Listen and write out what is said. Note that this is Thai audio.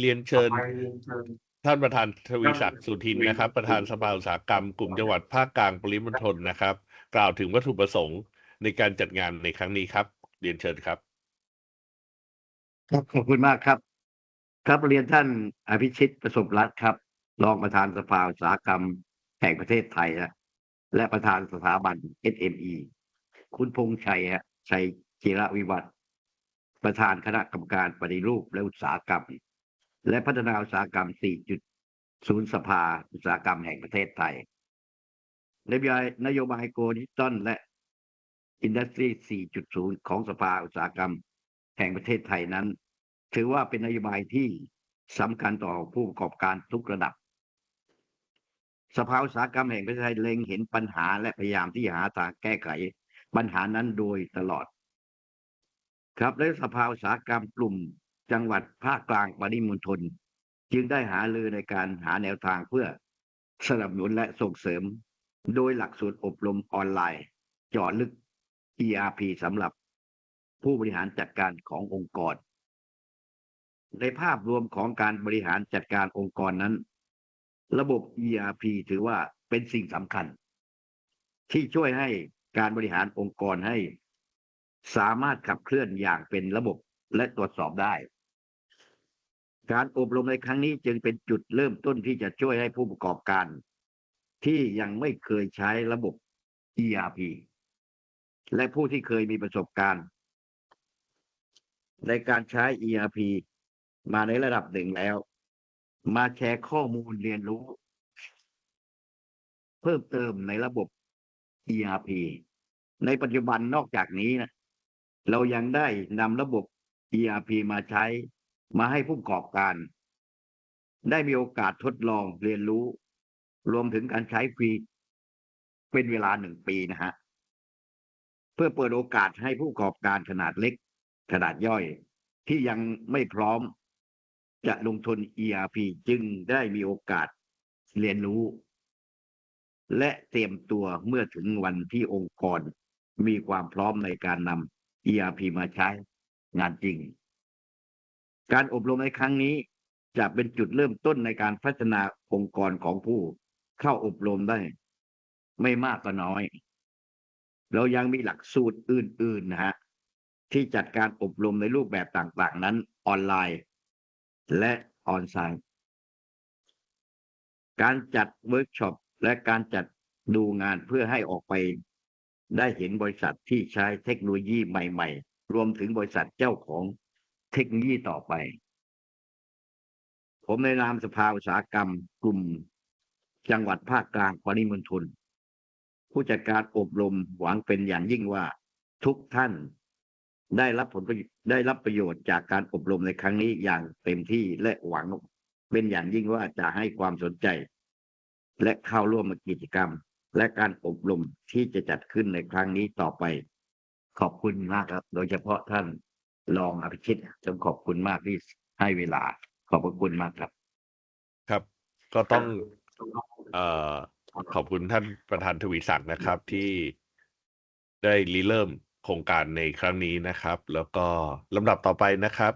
เรียนเชิญ ท่านประธานทวีศักดิ์สุทินนะครับ ประธานสภาอุตสาหกรรมกลุ่มจังหวัดภาคกลางปริมณฑลนะครับ กล่าวถึงวัตถุประสงค์ในการจัดงานในครั้งนี้ครับ เรียนเชิญครับ ครับขอบคุณมากครับ ครับเรียนท่านอภิชิตประสบรัฐครับรองประธานสภาอุตสาหกรรมแห่งประเทศไทยฮะและประธานสถาบัน SME คุณพงษ์ชัยฮะชัยจิระวิวัฒน์ประธานคณะกรรมการปฏิรูปและอุตสาหกรรม และพัฒนาอุตสาหกรรม 4.0 สภา อุตสาหกรรมแห่งประเทศไทยนโยบายนโยบายโกดิจิตอลและอินดัสทรี 4.0 ของสภาอุตสาหกรรมแห่งประเทศไทยนั้น ถือว่าเป็นนโยบายที่สำคัญต่อผู้ประกอบการทุกระดับ สภาอุตสาหกรรมแห่งประเทศไทยเล็งเห็นปัญหาและพยายามที่หาทางแก้ไข ปัญหานั้นโดยตลอด ครับและสภาอุตสาหกรรมกลุ่ม จังหวัดภาคกลางปริมณฑลจึงได้หารือในการหาแนวทางเพื่อสนับสนุนและส่งเสริม โดยหลักสูตรอบรมออนไลน์เจาะลึก ERP สำหรับผู้บริหารจัดการขององค์กร ในภาพรวมของการบริหารจัดการองค์กรนั้น ระบบ ERP ถือว่าเป็นสิ่งสำคัญ ที่ช่วยให้การบริหารองค์กรให้ สามารถขับเคลื่อนอย่างเป็นระบบและตรวจสอบได้ การอบรมในครั้งนี้จึงเป็นจุดเริ่มต้นที่จะช่วยให้ผู้ประกอบการ ที่ยังไม่เคยใช้ระบบ ERP และผู้ที่เคยมีประสบการณ์ ในการใช้ ERP มาในระดับหนึ่งแล้ว มาแชร์ข้อมูลเรียนรู้ เพิ่มเติมในระบบ ERP ในปัจจุบันนอกจากนี้นะเรายังได้นำระบบ ERP มาใช้ มาให้ผู้ประกอบการ ได้มีโอกาสทดลองเรียนรู้ รวมถึงการใช้ฟรีเป็นเวลาหนึ่งปีนะฮะ เพื่อเปิดโอกาสให้ผู้ประกอบการขนาดเล็ก ขนาดย่อย ที่ยังไม่พร้อม จะลงทุน ERP จึงได้มีโอกาสเรียนรู้ และเตรียมตัวเมื่อถึงวันที่องค์กร มีความพร้อมในการนำ ERP มาใช้งานจริง การอบรมในครั้งนี้จะเป็นจุดเริ่มต้นในการพัฒนาองค์กรของผู้เข้าอบรมได้ ไม่มากก็น้อย เรายังมีหลักสูตรอื่น ๆ นะฮะ ที่จัดการอบรมในรูปแบบต่าง ๆ นั้นออนไลน์ และออนไซต์การจัดเวิร์กช็อปและการจัดดูงานเพื่อให้ออกไป ได้เห็นบริษัทที่ใช้เทคโนโลยีใหม่ ๆ รวมถึงบริษัทเจ้าของ เทคโนโลยีต่อไป ผมในนามสภาอุตสาหกรรม กลุ่มจังหวัดภาคกลางปริมณฑลผู้จัดการอบรมหวังเป็นอย่างยิ่งว่าทุกท่านได้รับผลประโยชน์ได้รับประโยชน์จากการอบรมในครั้งนี้อย่างเต็มที่และหวังเป็นอย่างยิ่งว่าจะให้ความสนใจ และเข้าร่วมกิจกรรม และการอบรมที่จะจัดขึ้นในครั้งนี้ต่อไป ขอบคุณมากครับ โดยเฉพาะท่าน ลองอภิชิตต้องขอบคุณมากที่ให้เวลา ขอบพระคุณมากครับ ครับ ก็ต้องเอ่อขอบคุณท่านประธานทวีศักดิ์นะครับ ที่ได้ริเริ่มโครงการในครั้งนี้นะครับ แล้วก็ลำดับต่อไปนะครับ